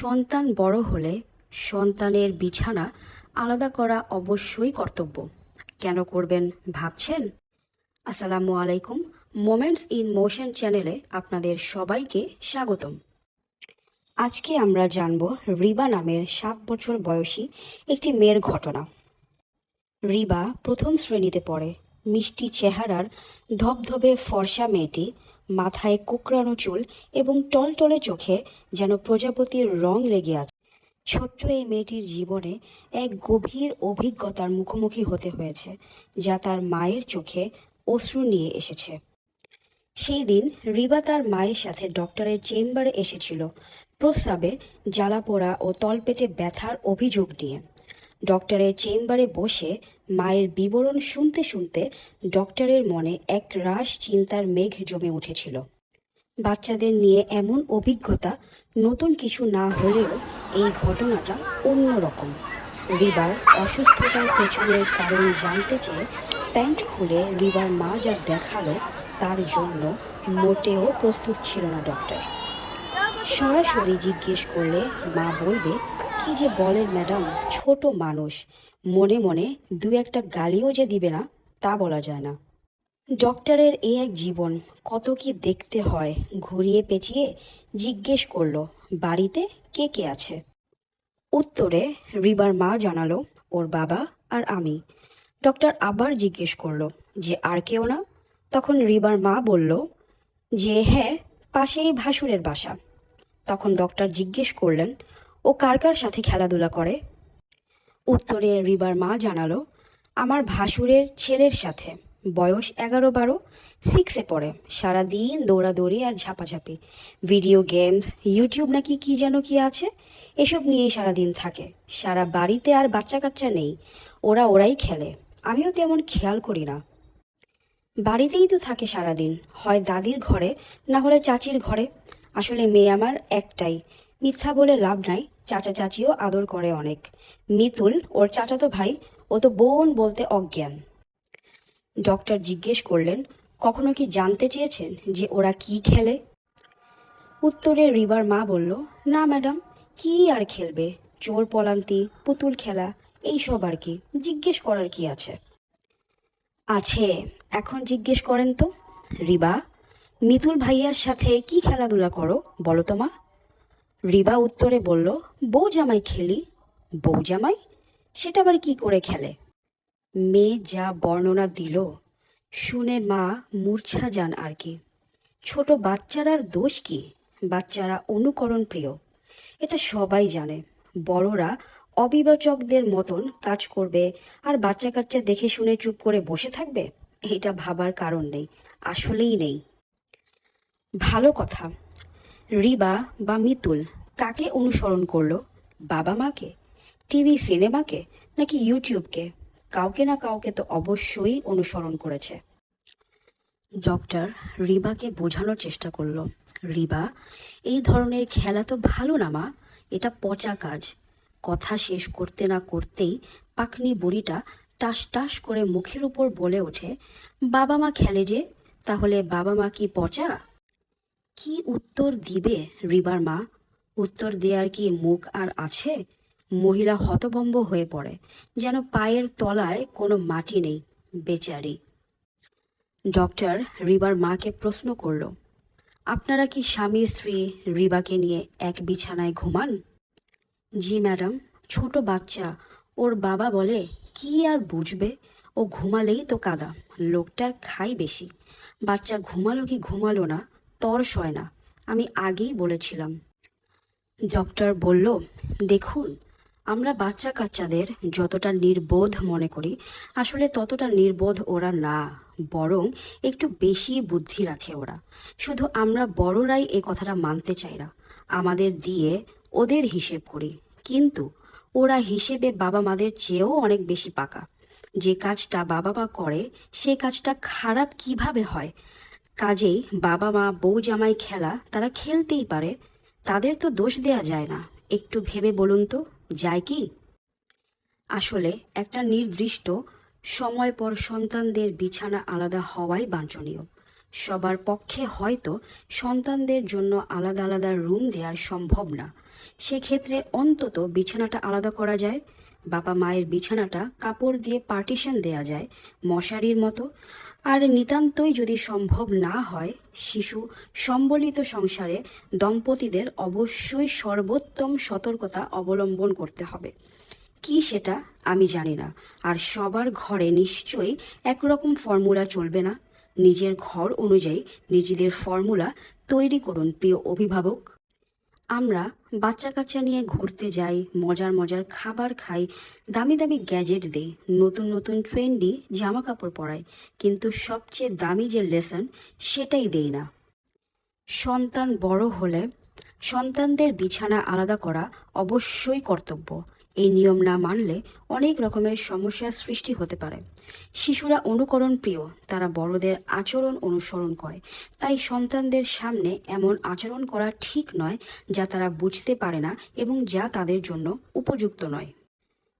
সন্তান বড় হলে সন্তানের বিছানা আলাদা করা অবশ্যই কর্তব্য। কেন করবেন ভাবছেন? আসসালামু আলাইকুম, মোমেন্টস ইন মোশন চ্যানেলে আপনাদের সবাইকে স্বাগতম। আজকে আমরা জানব রিবা নামের সাত বছর বয়সী একটি মেয়ের ঘটনা। রিবা প্রথম শ্রেণীতে পড়ে। মিষ্টি চেহারার ধবধবে ফর্সা মেয়েটি মাথায় কোকড়ানো চুল এবং টলটলে চোখে যেন প্রজাপতির রং লেগে আছে। ছোট্ট এই মেয়েটির জীবনে এক গভীর অভিজ্ঞতার মুখোমুখি হতে হয়েছে, যা তার মায়ের চোখে অশ্রু নিয়ে এসেছে। সেই দিন রিবা তার মায়ের সাথে ডক্টরের চেম্বারে এসেছিল প্রস্রাবে, জ্বালাপোড়া ও তলপেটে ব্যথার অভিযোগ নিয়ে। ডক্টরের চেম্বারে বসে মায়ের বিবরণ শুনতে শুনতে ডক্টরের মনে এক রাশ চিন্তার মেঘ জমে উঠেছিল। বাচ্চাদের নিয়ে এমন অভিজ্ঞতা নতুন কিছু না হলেও এই ঘটনাটা অন্যরকম। রিবার অসুস্থতার পেছনের কারণ জানতে চেয়ে প্যান্ট খুলে রিবার মা যা দেখাল তার জন্য মোটেও প্রস্তুত ছিল না ডক্টর। সরাসরি জিজ্ঞেস করলে মা বলবে কি যে বলেন ম্যাডাম, ছোট মানুষ। মনে মনে দু একটা গালিও যে দিবে না, তা বলা যায় না। ডক্টরের এই এক জীবন, কত কি দেখতে হয়, ঘুরিয়ে পেঁচিয়ে জিজ্ঞেস করল, বাড়িতে কে কে আছে? উত্তরে, রিবার মা জানালো, ওর বাবা আর আমি। ডক্টর আবার জিজ্ঞেস করল, যে আর কেউ না? তখন রিবার মা বলল, যে হ্যাঁ পাশেই ভাসুরের বাসা। তখন ডক্টর জিজ্ঞেস করলেন ও কার কার সাথে খেলাধুলা করে? উত্তরে রিবার মা জানালো, আমার ভাসুরের ছেলের সাথে। বয়স এগারো বারো সিক্সে পড়ে। সারাদিন দৌড়াদৌড়ি আর ঝাপাঝাপি। ভিডিও গেমস, ইউটিউব নাকি কি যেন কি আছে? এসব নিয়েই সারাদিন থাকে। সারা বাড়িতে আর বাচ্চা কাচ্চা নেই। ওরা ওরাই খেলে। আমিও তেমন খেয়াল করি না। বাড়িতেই তো থাকে সারাদিন। হয় দাদির ঘরে, না হলে চাচির ঘরে। আসলে মেয়ে আমার একটাই। মিথ্যা বলে লাভ নাই। চাচা চাচিও আদর করে অনেক। মিতুল, ওর চাচাতো ভাই, ও তো বোন বলতে অজ্ঞান। ডক্টর জিজ্ঞেস করলেন, কখনো কি জানতে চেয়েছেন যে ওরা কি খেলে? উত্তরে রিবার মা বলল, না, ম্যাডাম, কি আর খেলবে? চোর পলান্তি, পুতুল খেলা এইসব আর কি, জিজ্ঞেস করার কি আছে? আছে, এখন জিজ্ঞেস করেন তো। রিবা, মিতুল ভাইয়ার সাথে কি খেলাধুলা করো, বলো তো মা। রিবা উত্তরে বলল, বউ জামাই খেলি? বউ জামাই? সেটা আবার কি করে খেলে? মেয়ে যা বর্ণনা দিল, শুনে মা মূর্ছা যান আর কি। ছোট বাচ্চারার দোষ কি? বাচ্চারা অনুকরণ প্রিয়, এটা সবাই জানে। বড়রা অবিবাচকদের মতন কাজ করবে আর বাচ্চা কাচ্চা দেখে শুনে চুপ করে বসে থাকবে? এটা ভাবার কারণ নেই, আসলেই নেই। ভালো কথা। রিবা বা মিতুল কাকে অনুসরণ করল? বাবা মাকে? টিভি, সিনেমাকে? নাকি ইউটিউবকে? কাউকে না কাউকে তো অবশ্যই অনুসরণ করেছে। ডক্টর রিবাকে বোঝানোর চেষ্টা করল, রিবা, এই ধরনের খেলা তো ভালো না মা, এটা পচা কাজ। কথা শেষ করতে না করতেই পাকনি বুড়িটা টাস টাস করে মুখের উপর বলে ওঠে, বাবা মা খেলে যে, তাহলে বাবা মা কি পচা? কি উত্তর দিবে রিবার মা? উত্তর দেওয়ার কি মুখ আর আছে? মহিলা হতভম্ব হয়ে পড়ে, যেন পায়ের তলায় কোনো মাটি নেই, বেচারি। ডক্টর রিবার মাকে প্রশ্ন করল, আপনারা কি স্বামী স্ত্রী রিবাকে নিয়ে এক বিছানায় ঘুমান? জি, ম্যাডাম, ছোট বাচ্চা, ওর বাবা বলে, কি আর বুঝবে? ও ঘুমালেই তো কাদা, লোকটার খাই বেশি। বাচ্চা ঘুমালো কি ঘুমালো না তর সয় না, আমি আগেই বলেছিলাম। ডক্টর বলল, দেখুন, আমরা বাচ্চা কাচ্চাদের যতটা নির্বোধ মনে করি, আসলে ততটা নির্বোধ ওরা না, বরং একটু বেশি বুদ্ধি রাখে ওরা। শুধু আমরা বড়রাই এ কথাটা মানতে চাই না, আমাদের দিয়ে ওদের হিসেব করি। কিন্তু ওরা হিসেবে বাবা মাদের চেয়েও অনেক বেশি পাকা। যে কাজটা বাবা মা করে, সে কাজটা খারাপ কীভাবে হয়? কাজেই বাবা মা, বউ জামাই খেলা তারা খেলতেই পারে। তাদের তো দোষ দেয়া যায় না। একটু ভেবে বলুন তো, যায় কি? আসলে একটা নির্দিষ্ট, সময় পর সন্তানদের বিছানা আলাদা হওয়াই বাঞ্ছনীয়। সবার পক্ষে হয়তো সন্তানদের জন্য আলাদা আলাদা রুম দেওয়ার সম্ভব না। সেক্ষেত্রে অন্তত বিছানাটা আলাদা করা যায়, বাবা মায়ের বিছানাটা কাপড় দিয়ে পার্টিশন দেয়া যায়, মশারির মতো। আর নিতান্তই যদি সম্ভব না হয়, শিশু সম্বলিত সংসারে দম্পতিদের অবশ্যই সর্বোত্তম সতর্কতা অবলম্বন করতে হবে। কি সেটা আমি জানি না, আর সবার ঘরে নিশ্চয়ই একরকম ফর্মুলা চলবে না। নিজের ঘর অনুযায়ী নিজেদের ফর্মুলা তৈরি করুন, প্রিয় অভিভাবক। আমরা বাচ্চা কাচ্চা নিয়ে ঘুরতে যাই, মজার মজার খাবার খাই, দামি দামি গ্যাজেট দিই, নতুন নতুন ট্রেন্ডি জামা কাপড় পরাই। কিন্তু সবচেয়ে দামি যে লেসন, সেটাই দেই না। সন্তান বড় হলে সন্তানদের বিছানা আলাদা করা অবশ্যই কর্তব্য। এই নিয়ম না মানলে অনেক রকমের সমস্যার সৃষ্টি হতে পারে। শিশুরা অনুকরণ প্রিয়, তারা বড়দের আচরণ অনুসরণ করে। তাই সন্তানদের সামনে এমন আচরণ করা ঠিক নয়, যা তারা বুঝতে পারে না এবং যা তাদের জন্য উপযুক্ত নয়।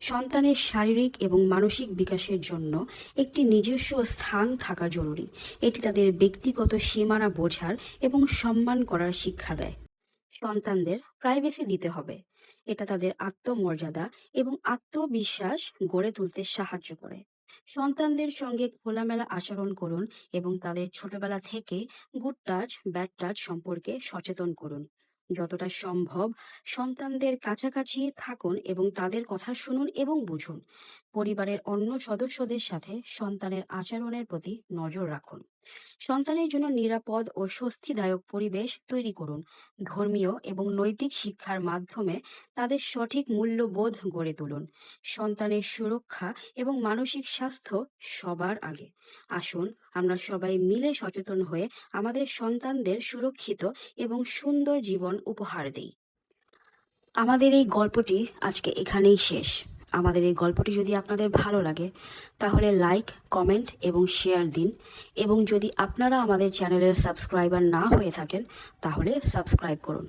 সন্তানের শারীরিক এবং মানসিক বিকাশের জন্য একটি নিজস্ব স্থান থাকা জরুরি। এটি তাদের ব্যক্তিগত সীমানা বোঝার এবং সম্মান করার শিক্ষা দেয়। সন্তানদের প্রাইভেসি দিতে হবে। এটা তাদের আত্মমর্যাদা এবং আত্মবিশ্বাস গড়ে তুলতে সাহায্য করে। সন্তানদের সঙ্গে খোলামেলা আচরণ করুন এবং তাদের ছোটবেলা থেকে গুড টাচ ব্যাড টাচ সম্পর্কে সচেতন করুন। যতটা সম্ভব সন্তানদের কাছাকাছি থাকুন এবং তাদের কথা শুনুন এবং বুঝুন। পরিবারের অন্য সদস্যদের সাথে সন্তানের আচরণের প্রতি নজর রাখুন। সন্তানের জন্য নিরাপদ ও স্বস্তিদায়ক পরিবেশ তৈরি করুন। ধর্মীয় এবং নৈতিক শিক্ষার মাধ্যমে তাদের সঠিক মূল্যবোধ গড়ে তুলুন। সন্তানের সুরক্ষা এবং মানসিক স্বাস্থ্য সবার আগে। আসুন, আমরা সবাই মিলে সচেতন হয়ে আমাদের সন্তানদের সুরক্ষিত এবং সুন্দর জীবন উপহার দিই। আমাদের এই গল্পটি আজকে এখানেই শেষ। আমাদের এই গল্পটি যদি আপনাদের ভালো লাগে, তাহলে লাইক কমেন্ট এবং শেয়ার দিন। এবং যদি আপনারা আমাদের চ্যানেলের সাবস্ক্রাইবার না হয়ে থাকেন, তাহলে সাবস্ক্রাইব করুন।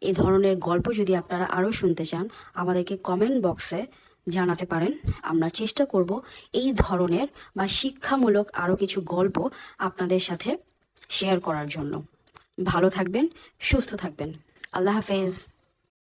এই ধরনের গল্প যদি আপনারা আরও শুনতে চান, আমাদেরকে কমেন্ট বক্সে জানাতে পারেন। আমরা চেষ্টা করব এই ধরনের বা শিক্ষামূলক আরও কিছু গল্প আপনাদের সাথে শেয়ার করার জন্য। ভালো থাকবেন, সুস্থ থাকবেন। আল্লাহ হাফেজ।